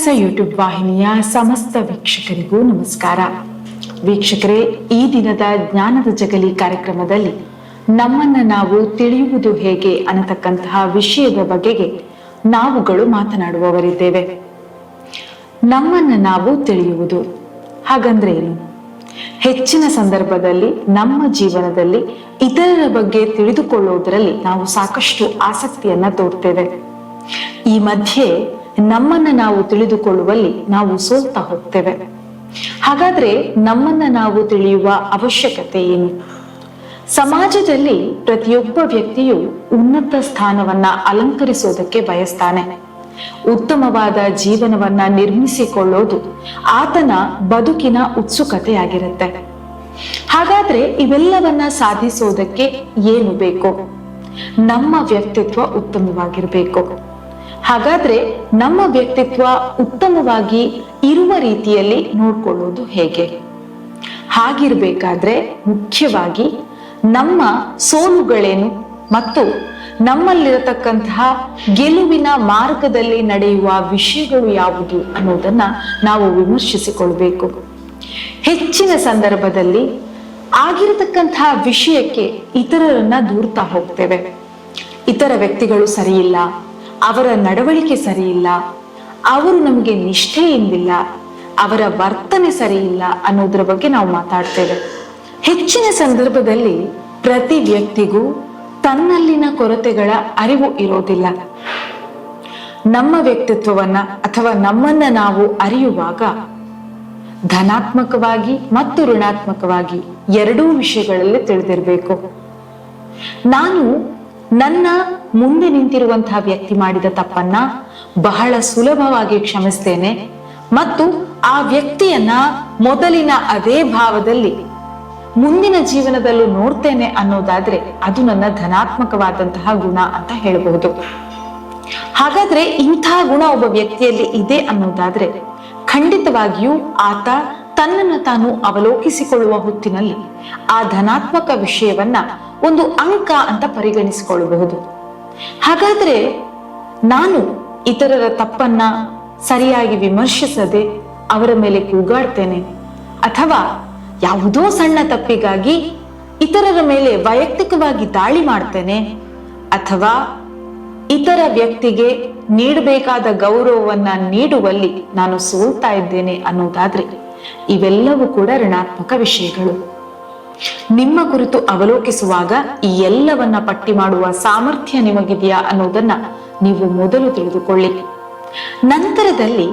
ವಿಕಾಸ ಯೂಟ್ಯೂಬ್ ವಾಹಿನಿಯ ಸಮಸ್ತ ವೀಕ್ಷಕರಿಗೂ ನಮಸ್ಕಾರ. ವೀಕ್ಷಕರೇ, ಈ ದಿನದ ಜ್ಞಾನದ ಜಗಲಿ ಕಾರ್ಯಕ್ರಮದಲ್ಲಿ ನಮ್ಮನ್ನ ನಾವು ತಿಳಿಯುವುದು ಹೇಗೆ ಅನ್ನತಕ್ಕಂತಹ ವಿಷಯದ ಬಗೆಗೆ ನಾವುಗಳು ಮಾತನಾಡುವವರಿದ್ದೇವೆ. ನಮ್ಮನ್ನ ನಾವು ತಿಳಿಯುವುದು ಹಾಗಂದ್ರೆ ಏನು? ಹೆಚ್ಚಿನ ಸಂದರ್ಭದಲ್ಲಿ, ನಮ್ಮ ಜೀವನದಲ್ಲಿ ಇತರರ ಬಗ್ಗೆ ತಿಳಿದುಕೊಳ್ಳುವುದರಲ್ಲಿ ನಾವು ಸಾಕಷ್ಟು ಆಸಕ್ತಿಯನ್ನ ತೋರ್ತೇವೆ. ಈ ಮಧ್ಯೆ ನಮ್ಮನ್ನ ನಾವು ತಿಳಿದುಕೊಳ್ಳುವಲ್ಲಿ ನಾವು ಸೋಲ್ತಾ ಹೋಗ್ತೇವೆ. ಹಾಗಾದ್ರೆ ನಮ್ಮನ್ನ ನಾವು ತಿಳಿಯುವ ಅವಶ್ಯಕತೆ ಏನು? ಸಮಾಜದಲ್ಲಿ ಪ್ರತಿಯೊಬ್ಬ ವ್ಯಕ್ತಿಯು ಉನ್ನತ ಸ್ಥಾನವನ್ನ ಅಲಂಕರಿಸೋದಕ್ಕೆ ಬಯಸ್ತಾನೆ. ಉತ್ತಮವಾದ ಜೀವನವನ್ನ ನಿರ್ಮಿಸಿಕೊಳ್ಳೋದು ಆತನ ಬದುಕಿನ ಉತ್ಸುಕತೆಯಾಗಿರುತ್ತೆ. ಹಾಗಾದ್ರೆ ಇವೆಲ್ಲವನ್ನ ಸಾಧಿಸೋದಕ್ಕೆ ಏನು ಬೇಕು? ನಮ್ಮ ವ್ಯಕ್ತಿತ್ವ ಉತ್ತಮವಾಗಿರ್ಬೇಕು. ಹಾಗಾದ್ರೆ ನಮ್ಮ ವ್ಯಕ್ತಿತ್ವ ಉತ್ತಮವಾಗಿ ಇರುವ ರೀತಿಯಲ್ಲಿ ನೋಡ್ಕೊಳ್ಳೋದು ಹೇಗೆ? ಹಾಗಿರ್ಬೇಕಾದ್ರೆ ಮುಖ್ಯವಾಗಿ ನಮ್ಮ ಸೋಲುಗಳೇನು ಮತ್ತು ನಮ್ಮಲ್ಲಿರತಕ್ಕಂತಹ ಗೆಲುವಿನ ಮಾರ್ಗದಲ್ಲಿ ನಡೆಯುವ ವಿಷಯಗಳು ಯಾವುದು ಅನ್ನೋದನ್ನ ನಾವು ವಿಮರ್ಶಿಸಿಕೊಳ್ಬೇಕು. ಹೆಚ್ಚಿನ ಸಂದರ್ಭದಲ್ಲಿ ಆಗಿರತಕ್ಕಂತಹ ವಿಷಯಕ್ಕೆ ಇತರರನ್ನ ದೂರ್ತಾ ಹೋಗ್ತೇವೆ. ಇತರ ವ್ಯಕ್ತಿಗಳು ಸರಿಯಿಲ್ಲ ಅವರ ನಡವಳಿಕೆ ಸರಿಯಿಲ್ಲ. ಅವರು ನಮಗೆ ನಿಷ್ಠೆಯಿಂದಿಲ್ಲ ಅವರ ವರ್ತನೆ ಸರಿಯಿಲ್ಲ ಅನ್ನೋದ್ರ ಬಗ್ಗೆ ನಾವು ಮಾತಾಡ್ತೇವೆ. ಹೆಚ್ಚಿನ ಸಂದರ್ಭದಲ್ಲಿ ಪ್ರತಿ ವ್ಯಕ್ತಿಗೂ ತನ್ನಲ್ಲಿನ ಕೊರತೆಗಳ ಅರಿವು ಇರೋದಿಲ್ಲ. ನಮ್ಮ ವ್ಯಕ್ತಿತ್ವವನ್ನ ಅಥವಾ ನಮ್ಮನ್ನ ನಾವು ಅರಿಯುವಾಗ ಧನಾತ್ಮಕವಾಗಿ ಮತ್ತು ಋಣಾತ್ಮಕವಾಗಿ ಎರಡೂ ವಿಷಯಗಳಲ್ಲಿ ತಿಳಿದಿರಬೇಕು. ನಾನು ನನ್ನ ಮುಂದೆ ನಿಂತಿರುವಂತಹ ವ್ಯಕ್ತಿ ಮಾಡಿದ ತಪ್ಪನ್ನ ಬಹಳ ಸುಲಭವಾಗಿ ಕ್ಷಮಿಸ್ತೇನೆ ಮತ್ತು ಆ ವ್ಯಕ್ತಿಯನ್ನ ಮೊದಲಿನ ಅದೇ ಭಾವದಲ್ಲಿ ಮುಂದಿನ ಜೀವನದಲ್ಲೂ ನೋಡ್ತೇನೆ ಅನ್ನೋದಾದ್ರೆ ಅದು ನನ್ನ ಧನಾತ್ಮಕವಾದಂತಹ ಗುಣ ಅಂತ ಹೇಳಬಹುದು. ಹಾಗಾದ್ರೆ ಇಂತಹ ಗುಣ ಒಬ್ಬ ವ್ಯಕ್ತಿಯಲ್ಲಿ ಇದೆ ಅನ್ನೋದಾದ್ರೆ ಖಂಡಿತವಾಗಿಯೂ ಆತ ತನ್ನನ್ನು ತಾನು ಅವಲೋಕಿಸಿಕೊಳ್ಳುವ ಹೊತ್ತಿನಲ್ಲಿ ಆ ಧನಾತ್ಮಕ ವಿಷಯವನ್ನ ಒಂದು ಅಂಕ ಅಂತ ಪರಿಗಣಿಸಿಕೊಳ್ಳಬಹುದು. ಹಾಗಾದ್ರೆ ನಾನು ಇತರರ ತಪ್ಪನ್ನ ಸರಿಯಾಗಿ ವಿಮರ್ಶಿಸದೆ ಅವರ ಮೇಲೆ ಕೂಗಾಡ್ತೇನೆ? ಅಥವಾ ಯಾವುದೋ ಸಣ್ಣ ತಪ್ಪಿಗಾಗಿ ಇತರರ ಮೇಲೆ ವೈಯಕ್ತಿಕವಾಗಿ ದಾಳಿ ಮಾಡ್ತೇನೆ? ಅಥವಾ ಇತರ ವ್ಯಕ್ತಿಗೆ ನೀಡಬೇಕಾದ ಗೌರವವನ್ನ ನೀಡುವಲ್ಲಿ ನಾನು ಸೋಲ್ತಾ ಇದ್ದೇನೆ ಅನ್ನೋದಾದ್ರೆ ಇವೆಲ್ಲವೂ ಕೂಡ ಋಣಾತ್ಮಕ ವಿಷಯಗಳು. ನಿಮ್ಮ ಕುರಿತು ಅವಲೋಕಿಸುವಾಗ ಈ ಎಲ್ಲವನ್ನ ಪಟ್ಟಿ ಮಾಡುವ ಸಾಮರ್ಥ್ಯ ನಿಮಗಿದೆಯಾ ಅನ್ನೋದನ್ನ ನೀವು ಮೊದಲು ತಿಳಿದುಕೊಳ್ಳಿ. ನಂತರದಲ್ಲಿ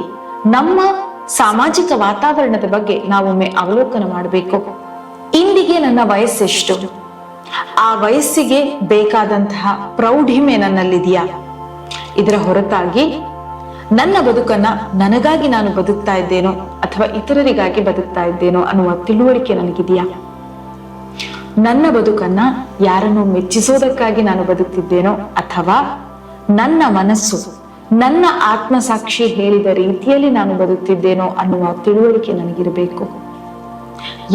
ನಮ್ಮ ಸಾಮಾಜಿಕ ವಾತಾವರಣದ ಬಗ್ಗೆ ನಾವೊಮ್ಮೆ ಅವಲೋಕನ ಮಾಡಬೇಕು. ಇಂದಿಗೆ ನನ್ನ ವಯಸ್ಸೆಷ್ಟು? ಆ ವಯಸ್ಸಿಗೆ ಬೇಕಾದಂತಹ ಪ್ರೌಢಿಮೆ ನನ್ನಲ್ಲಿದೆಯಾ? ಇದರ ಹೊರತಾಗಿ ನನ್ನ ಬದುಕನ್ನ ನನಗಾಗಿ ನಾನು ಬದುಕ್ತಾ ಇದ್ದೇನೋ ಅಥವಾ ಇತರರಿಗಾಗಿ ಬದುಕ್ತಾ ಇದ್ದೇನೋ ಅನ್ನುವ ತಿಳುವಳಿಕೆ ನನಗಿದೆಯಾ? ನನ್ನ ಬದುಕನ್ನ ಯಾರನ್ನು ಮೆಚ್ಚಿಸೋದಕ್ಕಾಗಿ ನಾನು ಬದುಕ್ತಿದ್ದೇನೋ ಅಥವಾ ನನ್ನ ಮನಸ್ಸು, ನನ್ನ ಆತ್ಮಸಾಕ್ಷಿ ಹೇಳಿದ ರೀತಿಯಲ್ಲಿ ನಾನು ಬದುಕ್ತಿದ್ದೇನೋ ಅನ್ನುವ ತಿಳುವಳಿಕೆ ನನಗಿರಬೇಕು.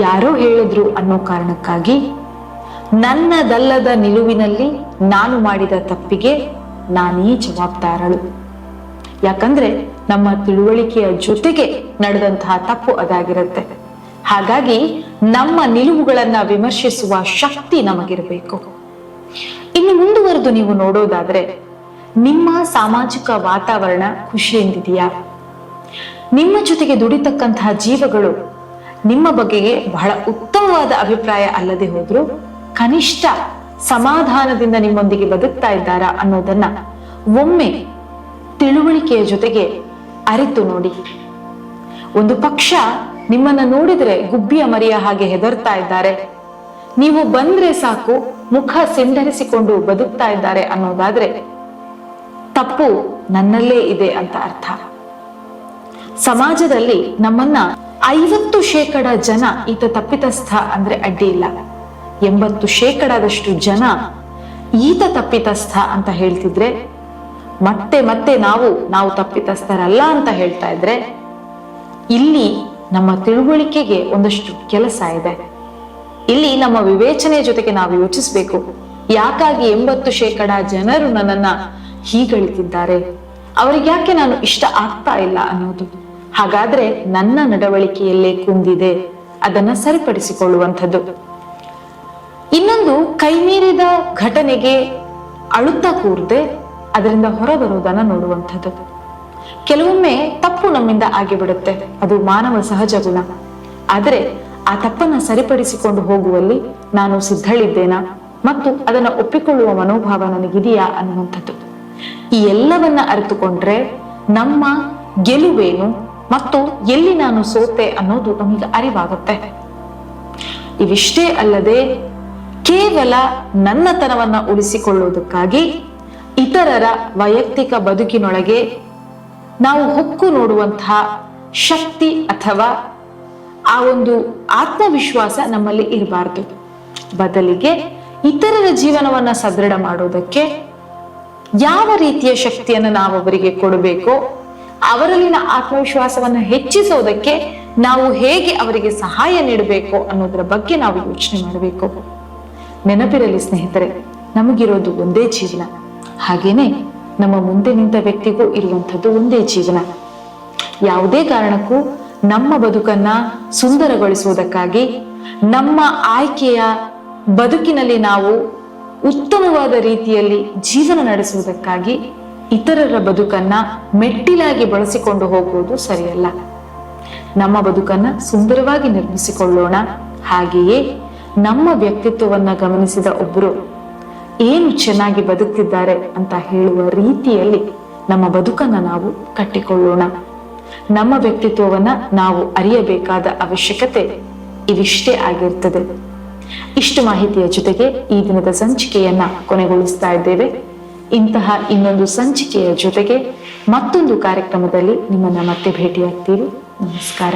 ಯಾರೋ ಹೇಳಿದ್ರು ಅನ್ನೋ ಕಾರಣಕ್ಕಾಗಿ ನನ್ನದಲ್ಲದ ನಿಲುವಿನಲ್ಲಿ ನಾನು ಮಾಡಿದ ತಪ್ಪಿಗೆ ನಾನೇ ಜವಾಬ್ದಾರಳು. ಯಾಕಂದ್ರೆ ನಮ್ಮ ತಿಳುವಳಿಕೆಯ ಜೊತೆಗೆ ನಡೆದಂತಹ ತಪ್ಪು ಅದಾಗಿರುತ್ತೆ. ಹಾಗಾಗಿ ನಮ್ಮ ನಿಲುವುಗಳನ್ನ ವಿಮರ್ಶಿಸುವ ಶಕ್ತಿ ನಮಗಿರಬೇಕು. ಇನ್ನು ಮುಂದುವರೆದು ನೀವು ನೋಡೋದಾದ್ರೆ, ನಿಮ್ಮ ಸಾಮಾಜಿಕ ವಾತಾವರಣ ಖುಷಿಯಿಂದಿದೆಯಾ? ನಿಮ್ಮ ಜೊತೆಗೆ ದುಡಿತಕ್ಕಂತಹ ಜೀವಗಳು ನಿಮ್ಮ ಬಗೆಗೆ ಬಹಳ ಉತ್ತಮವಾದ ಅಭಿಪ್ರಾಯ ಅಲ್ಲದೆ ಹೋದ್ರು ಕನಿಷ್ಠ ಸಮಾಧಾನದಿಂದ ನಿಮ್ಮೊಂದಿಗೆ ಬದುಕ್ತಾ ಇದ್ದಾರಾ ಅನ್ನೋದನ್ನ ಒಮ್ಮೆ ತಿಳುವಳಿಕೆಯ ಜೊತೆಗೆ ಅರಿತು ನೋಡಿ. ಒಂದು ಪಕ್ಷ ನಿಮ್ಮನ್ನ ನೋಡಿದ್ರೆ ಗುಬ್ಬಿಯ ಮರಿಯ ಹಾಗೆ ಹೆದರ್ತಾ ಇದ್ದಾರೆ. ನೀವು ಬಂದ್ರೆ ಸಾಕು, ಮುಖ ಸಿಂಡರಿಸಿಕೊಂಡು ಬದುಕ್ತಾ ಇದ್ದಾರೆ ಅನ್ನೋದಾದ್ರೆ ತಪ್ಪು ನನ್ನಲ್ಲೇ ಇದೆ ಅಂತ ಅರ್ಥ. ಸಮಾಜದಲ್ಲಿ ನಮ್ಮನ್ನ ಐವತ್ತು ಶೇಕಡ ಜನ ಈತ ತಪ್ಪಿತಸ್ಥ ಅಂದ್ರೆ ಅಡ್ಡಿ ಇಲ್ಲ. ಎಂಬತ್ತು ಶೇಕಡದಷ್ಟು ಜನ ಈತ ತಪ್ಪಿತಸ್ಥ ಅಂತ ಹೇಳ್ತಿದ್ರೆ, ಮತ್ತೆ ಮತ್ತೆ ನಾವು ನಾವು ತಪ್ಪಿತಸ್ಥರಲ್ಲ ಅಂತ ಹೇಳ್ತಾ ಇದ್ರೆ, ಇಲ್ಲಿ ನಮ್ಮ ತಿಳುವಳಿಕೆಗೆ ಒಂದಷ್ಟು ಕೆಲಸ ಇದೆ. ಇಲ್ಲಿ ನಮ್ಮ ವಿವೇಚನೆ ಜೊತೆಗೆ ನಾವು ಯೋಚಿಸಬೇಕು. ಯಾಕಾಗಿ ಎಂಬತ್ತು ಶೇಕಡ ಜನರು ನನ್ನನ್ನ ಹೀಗಳಿತಿದ್ದಾರೆ? ಅವ್ರಿಗೆ ಯಾಕೆ ನಾನು ಇಷ್ಟ ಆಗ್ತಾ ಇಲ್ಲ ಅನ್ನೋದು. ಹಾಗಾದ್ರೆ ನನ್ನ ನಡವಳಿಕೆಯಲ್ಲೇ ಕುಂದಿದೆ. ಅದನ್ನ ಸರಿಪಡಿಸಿಕೊಳ್ಳುವಂಥದ್ದು. ಇನ್ನೊಂದು ಕೈಮೀರಿದ ಘಟನೆಗೆ ಅಳುತ್ತ ಕೂರದೆ ಅದರಿಂದ ಹೊರಬರುವುದನ್ನ ನೋಡುವಂಥದ್ದು. ಕೆಲವೊಮ್ಮೆ ತಪ್ಪು ನಮ್ಮಿಂದ ಆಗಿಬಿಡುತ್ತೆ. ಅದು ಮಾನವ ಸಹಜ ಗುಣ. ಆದರೆ ಆ ತಪ್ಪನ್ನ ಸರಿಪಡಿಸಿಕೊಂಡು ಹೋಗುವಲ್ಲಿ ನಾನು ಸಿದ್ಧಳಿದ್ದೇನಾ? ಮತ್ತು ಅದನ್ನ ಒಪ್ಪಿಕೊಳ್ಳುವ ಮನೋಭಾವ ನನಗಿದೆಯಾ ಅನ್ನುವಂಥದ್ದು. ಈ ಎಲ್ಲವನ್ನ ಅರಿತುಕೊಂಡ್ರೆ ನಮ್ಮ ಗೆಲುವೇನು ಮತ್ತು ಎಲ್ಲಿ ನಾನು ಸೋತೆ ಅನ್ನೋದು ನಮಗೆ ಅರಿವಾಗುತ್ತೆ. ಇವಿಷ್ಟೇ ಅಲ್ಲದೆ ಕೇವಲ ನನ್ನತನವನ್ನ ಉಳಿಸಿಕೊಳ್ಳುವುದಕ್ಕಾಗಿ ಇತರರ ವೈಯಕ್ತಿಕ ಬದುಕಿನೊಳಗೆ ನಾವು ಹೊಕ್ಕು ನೋಡುವಂತಹ ಶಕ್ತಿ ಅಥವಾ ಆ ಒಂದು ಆತ್ಮವಿಶ್ವಾಸ ನಮ್ಮಲ್ಲಿ ಇರಬಾರದು. ಬದಲಿಗೆ ಇತರರ ಜೀವನವನ್ನ ಸದೃಢ ಮಾಡೋದಕ್ಕೆ ಯಾವ ರೀತಿಯ ಶಕ್ತಿಯನ್ನು ನಾವು ಅವರಿಗೆ ಕೊಡಬೇಕೋ ಅವರಲ್ಲಿನ ಆತ್ಮವಿಶ್ವಾಸವನ್ನ ಹೆಚ್ಚಿಸೋದಕ್ಕೆ ನಾವು ಹೇಗೆ ಅವರಿಗೆ ಸಹಾಯ ನೀಡಬೇಕು ಅನ್ನೋದರ ಬಗ್ಗೆ ನಾವು ಯೋಚನೆ ಮಾಡಬೇಕು. ನೆನಪಿರಲಿ ಸ್ನೇಹಿತರೆ, ನಮಗಿರೋದು ಒಂದೇ ಜೀವನ. ಹಾಗೇನೆ ನಮ್ಮ ಮುಂದೆ ನಿಂತ ವ್ಯಕ್ತಿಗೂ ಇರುವಂಥದ್ದು ಒಂದೇ ಜೀವನ. ಯಾವುದೇ ಕಾರಣಕ್ಕೂ ನಮ್ಮ ಬದುಕನ್ನ ಸುಂದರಗೊಳಿಸುವುದಕ್ಕಾಗಿ ನಮ್ಮ ಆಯ್ಕೆಯ ಬದುಕಿನಲ್ಲಿ ನಾವು ಉತ್ತಮವಾದ ರೀತಿಯಲ್ಲಿ ಜೀವನ ನಡೆಸುವುದಕ್ಕಾಗಿ ಇತರರ ಬದುಕನ್ನ ಮೆಟ್ಟಿಲಾಗಿ ಬಳಸಿಕೊಂಡು ಹೋಗುವುದು ಸರಿಯಲ್ಲ. ನಮ್ಮ ಬದುಕನ್ನ ಸುಂದರವಾಗಿ ನಿರ್ಮಿಸಿಕೊಳ್ಳೋಣ. ಹಾಗೆಯೇ ನಮ್ಮ ವ್ಯಕ್ತಿತ್ವವನ್ನ ಗಮನಿಸಿದ ಒಬ್ಬರು ಏನು ಚೆನ್ನಾಗಿ ಬದುಕ್ತಿದ್ದಾರೆ ಅಂತ ಹೇಳುವ ರೀತಿಯಲ್ಲಿ ನಮ್ಮ ಬದುಕನ್ನ ನಾವು ಕಟ್ಟಿಕೊಳ್ಳೋಣ. ನಮ್ಮ ವ್ಯಕ್ತಿತ್ವವನ್ನ ನಾವು ಅರಿಯಬೇಕಾದ ಅವಶ್ಯಕತೆ ಇವಿಷ್ಟೇ ಆಗಿರ್ತದೆ. ಇಷ್ಟು ಮಾಹಿತಿಯ ಜೊತೆಗೆ ಈ ದಿನದ ಸಂಚಿಕೆಯನ್ನ ಕೊನೆಗೊಳಿಸ್ತಾ ಇದ್ದೇವೆ. ಇಂತಹ ಇನ್ನೊಂದು ಸಂಚಿಕೆಯ ಜೊತೆಗೆ ಮತ್ತೊಂದು ಕಾರ್ಯಕ್ರಮದಲ್ಲಿ ನಿಮ್ಮನ್ನ ಮತ್ತೆ ಭೇಟಿಯಾಗ್ತೀವಿ. ನಮಸ್ಕಾರ.